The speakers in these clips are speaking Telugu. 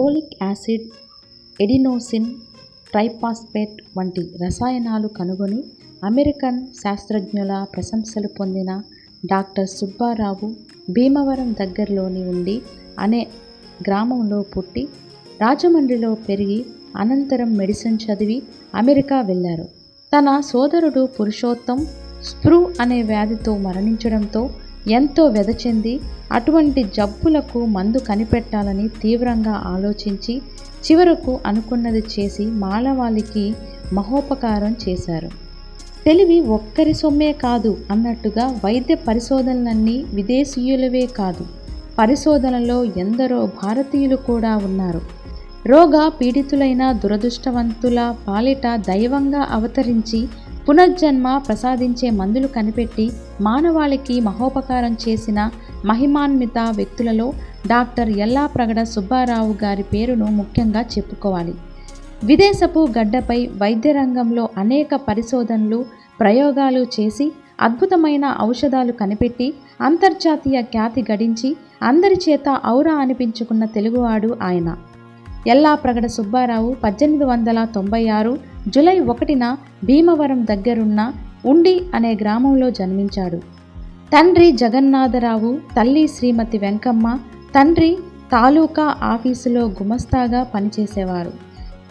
ఫోలిక్ యాసిడ్ ఎడినోసిన్ ట్రైపాస్పేట్ వంటి రసాయనాలు కనుగొని అమెరికన్ శాస్త్రజ్ఞుల ప్రశంసలు పొందిన డాక్టర్ సుబ్బారావు భీమవరం దగ్గరలోని ఉండి అనే గ్రామంలో పుట్టి రాజమండ్రిలో పెరిగి అనంతరం మెడిసిన్ చదివి అమెరికా వెళ్ళారు. తన సోదరుడు పురుషోత్తం స్ప్రూ అనే వ్యాధితో మరణించడంతో ఎంతో వెదచెంది అటువంటి జబ్బులకు మందు కనిపెట్టాలని తీవ్రంగా ఆలోచించి చివరకు అనుకున్నది చేసి మాలవాళికి మహోపకారం చేశారు. తెలివి ఒక్కరి సొమ్మే కాదు అన్నట్టుగా వైద్య పరిశోధనలన్నీ విదేశీయులవే కాదు పరిశోధనలో ఎందరో భారతీయులు కూడా ఉన్నారు. రోగ పీడితులైన దురదృష్టవంతుల పాలిట దైవంగా అవతరించి పునర్జన్మ ప్రసాదించే మందులు కనిపెట్టి మానవాళికి మహోపకారం చేసిన మహిమాన్విత వ్యక్తులలో డాక్టర్ ఎల్లాప్రగడ సుబ్బారావు గారి పేరును ముఖ్యంగా చెప్పుకోవాలి. విదేశపు గడ్డపై వైద్య రంగంలో అనేక పరిశోధనలు ప్రయోగాలు చేసి అద్భుతమైన ఔషధాలు కనిపెట్టి అంతర్జాతీయ ఖ్యాతి గడించి అందరి చేత ఔరా అనిపించుకున్న తెలుగువాడు ఆయన. ఎల్లాప్రగడ సుబ్బారావు పద్దెనిమిది వందల తొంభై ఆరు జులై ఒకటిన భీమవరం దగ్గరున్న ఉండి అనే గ్రామంలో జన్మించాడు. తండ్రి జగన్నాథరావు తల్లి శ్రీమతి వెంకమ్మ తండ్రి తాలూకా ఆఫీసులో గుమస్తాగా పనిచేసేవారు.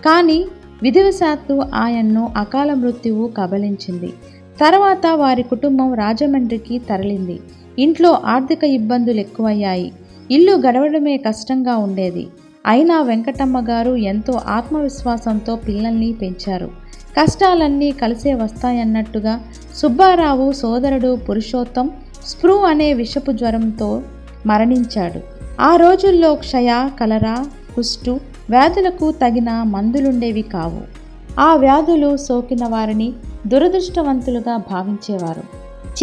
కానీ విధివశాత్తు ఆయన్ను అకాల మృత్యువు కబలించింది. తర్వాత వారి కుటుంబం రాజమండ్రికి తరలింది. ఇంట్లో ఆర్థిక ఇబ్బందులు ఎక్కువయ్యాయి ఇల్లు గడవడమే కష్టంగా ఉండేది. అయినా వెంకటమ్మ గారు ఎంతో ఆత్మవిశ్వాసంతో పిల్లల్ని పెంచారు. కష్టాలన్నీ కలిసే వస్తాయన్నట్టుగా సుబ్బారావు సోదరుడు పురుషోత్తం స్ప్రూ అనే విషపు జ్వరంతో మరణించాడు. ఆ రోజుల్లో క్షయ కలరా కుష్టు వ్యాధులకు తగిన మందులుండేవి కావు. ఆ వ్యాధులు సోకిన వారిని దురదృష్టవంతులుగా భావించేవారు.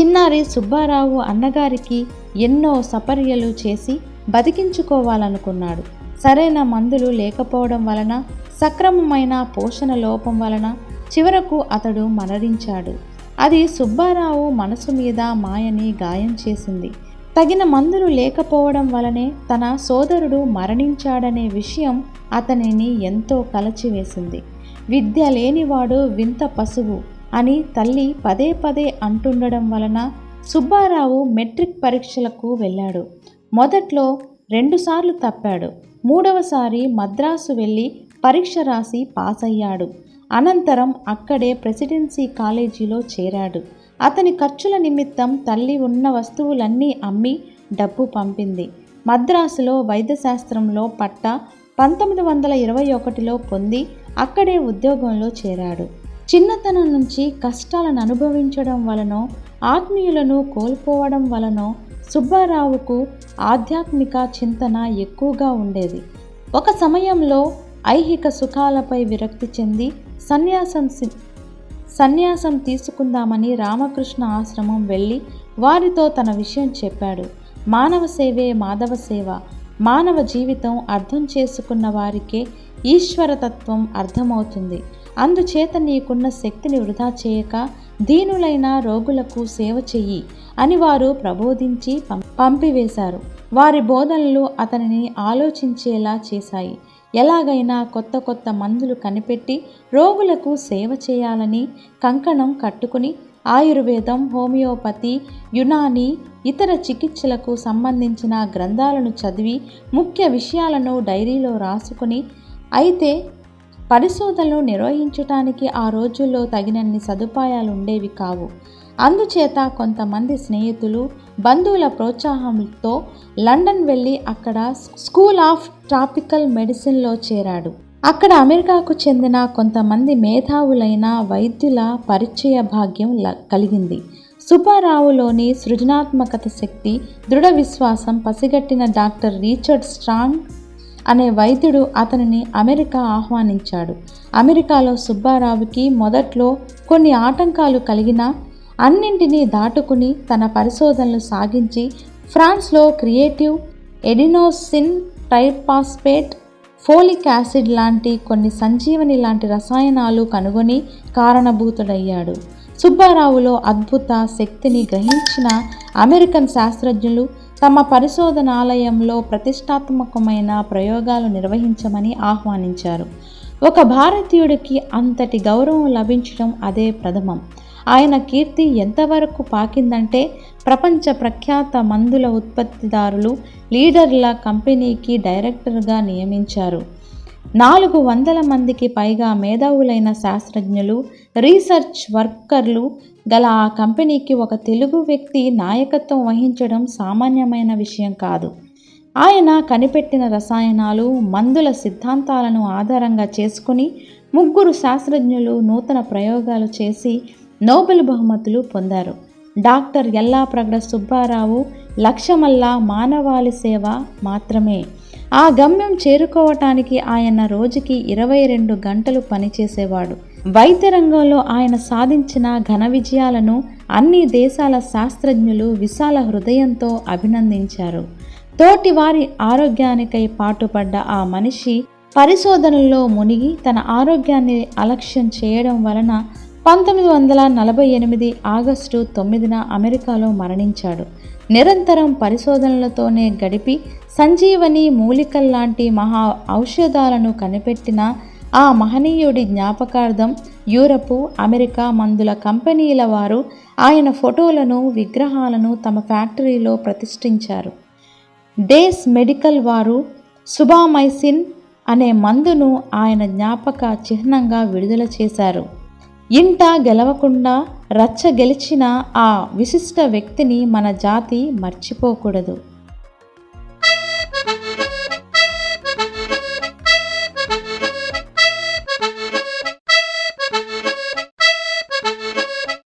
చిన్నారి సుబ్బారావు అన్నగారికి ఎన్నో సపర్యలు చేసి బతికించుకోవాలనుకున్నాడు. సరైన మందులు లేకపోవడం వలన సక్రమమైన పోషణ లోపం వలన చివరకు అతడు మరణించాడు. అది సుబ్బారావు మనసు మీద మాయని గాయం చేసింది. తగిన మందులు లేకపోవడం వలనే తన సోదరుడు మరణించాడనే విషయం అతనిని ఎంతో కలచివేసింది. విద్య లేనివాడు వింత పశువు అని తల్లి పదే పదే అంటుండడం వలన సుబ్బారావు మెట్రిక్ పరీక్షలకు వెళ్ళాడు. మొదట్లో రెండుసార్లు తప్పాడు. మూడవసారి మద్రాసు వెళ్ళి పరీక్ష రాసి పాస్ అయ్యాడు అనంతరం అక్కడే ప్రెసిడెన్సీ కాలేజీలో చేరాడు. అతని ఖర్చుల నిమిత్తం తల్లి ఉన్న వస్తువులన్నీ అమ్మి డబ్బు పంపింది. మద్రాసులో వైద్యశాస్త్రంలో పట్ట పంతొమ్మిది వందల ఇరవై ఒకటిలో పొంది అక్కడే ఉద్యోగంలో చేరాడు. చిన్నతనం నుంచి కష్టాలను అనుభవించడం వలనో ఆత్మీయులను కోల్పోవడం వలనో సుబ్బారావుకు ఆధ్యాత్మిక చింతన ఎక్కువగా ఉండేది. ఒక సమయంలో ఐహిక సుఖాలపై విరక్తి చెంది సన్యాసం సి- సన్యాసం తీసుకుందామని రామకృష్ణ ఆశ్రమం వెళ్ళి వారితో తన విషయం చెప్పాడు. మానవ సేవే మాధవ సేవ. మానవ జీవితం అర్థం చేసుకున్న వారికే ఈశ్వరతత్వం అర్థమవుతుంది. అందుచేత నీకున్న శక్తిని వృధా చేయక దీనులైన రోగులకు సేవ చెయ్యి అని వారు ప్రబోధించి పం- పంపివేశారు. వారి బోధనలు అతనిని ఆలోచించేలా చేశాయి. ఎలాగైనా కొత్త కొత్త మందులు కనిపెట్టి రోగులకు సేవ చేయాలని కంకణం కట్టుకుని ఆయుర్వేదం హోమియోపతి యునాని ఇతర చికిత్సలకు సంబంధించిన గ్రంథాలను చదివి ముఖ్య విషయాలను డైరీలో రాసుకుని అయితే పరిశోధనలు నిర్వహించటానికి ఆ రోజుల్లో తగినన్ని సదుపాయాలు ఉండేవి కావు. అందుచేత కొంతమంది స్నేహితులు బంధువుల ప్రోత్సాహంతో లండన్ వెళ్ళి అక్కడ స్కూల్ ఆఫ్ ట్రాపికల్ మెడిసిన్లో చేరాడు. అక్కడ అమెరికాకు చెందిన కొంతమంది మేధావులైన వైద్యుల పరిచయ భాగ్యం ల- కలిగింది. సుబ్బారావులోని సృజనాత్మకత శక్తి దృఢ విశ్వాసం పసిగట్టిన డాక్టర్ రీచర్డ్ స్ట్రాంగ్ అనే వైద్యుడు అతనిని అమెరికా ఆహ్వానించాడు. అమెరికాలో సుబ్బారావుకి మొదట్లో కొన్ని ఆటంకాలు కలిగినా అన్నింటినీ దాటుకుని తన పరిశోధనలు సాగించి ఫ్రాన్స్లో creatine adenosine triphosphate folic acid లాంటి కొన్ని సంజీవని లాంటి రసాయనాలు కనుగొని కారణభూతుడయ్యాడు. సుబ్బారావులో అద్భుత శక్తిని గ్రహించిన అమెరికన్ శాస్త్రజ్ఞులు తమ పరిశోధనాలయంలో ప్రతిష్టాత్మకమైన ప్రయోగాలు నిర్వహించమని ఆహ్వానించారు. ఒక భారతీయుడికి అంతటి గౌరవం లభించడం అదే ప్రథమం. ఆయన కీర్తి ఎంతవరకు పాకిందంటే ప్రపంచ ప్రఖ్యాత మందుల ఉత్పత్తిదారులు లీడర్ల కంపెనీకి డైరెక్టర్గా నియమించారు. నాలుగు వందల మందికి పైగా మేధావులైన శాస్త్రజ్ఞులు రీసెర్చ్ వర్కర్లు గల ఆ కంపెనీకి ఒక తెలుగు వ్యక్తి నాయకత్వం వహించడం సామాన్యమైన విషయం కాదు. ఆయన కనిపెట్టిన రసాయనాలు మందుల సిద్ధాంతాలను ఆధారంగా చేసుకుని ముగ్గురు శాస్త్రజ్ఞులు నూతన ప్రయోగాలు చేసి నోబెల్ బహుమతులు పొందారు. డాక్టర్ ఎల్లాప్రగడ సుబ్బారావు లక్ష్యమల్లా మానవాళి సేవ మాత్రమే. ఆ గమ్యం చేరుకోవటానికి ఆయన రోజుకి ఇరవై రెండు గంటలు పనిచేసేవాడు. వైద్య రంగంలో ఆయన సాధించిన ఘన విజయాలను అన్ని దేశాల శాస్త్రజ్ఞులు విశాల హృదయంతో అభినందించారు. తోటి వారి ఆరోగ్యానికై పాటుపడ్డ ఆ మనిషి పరిశోధనల్లో మునిగి తన ఆరోగ్యాన్ని అలక్ష్యం చేయడం వలన పంతొమ్మిది వందల నలభై ఎనిమిది ఆగస్టు తొమ్మిదిన అమెరికాలో మరణించాడు. నిరంతరం పరిశోధనలతోనే గడిపి సంజీవని మూలికల్లాంటి మహా ఔషధాలను కనిపెట్టిన ఆ మహనీయుడి జ్ఞాపకార్థం యూరపు అమెరికా మందుల కంపెనీల వారు ఆయన ఫోటోలను విగ్రహాలను తమ ఫ్యాక్టరీలో ప్రతిష్ఠించారు. డేస్ మెడికల్ వారు సుబామైసిన్ అనే మందును ఆయన జ్ఞాపక చిహ్నంగా విడుదల చేశారు. ఇంట గెలవకుండా రచ్చ గెలిచిన ఆ విశిష్ట వ్యక్తిని మన జాతి మర్చిపోకూడదు.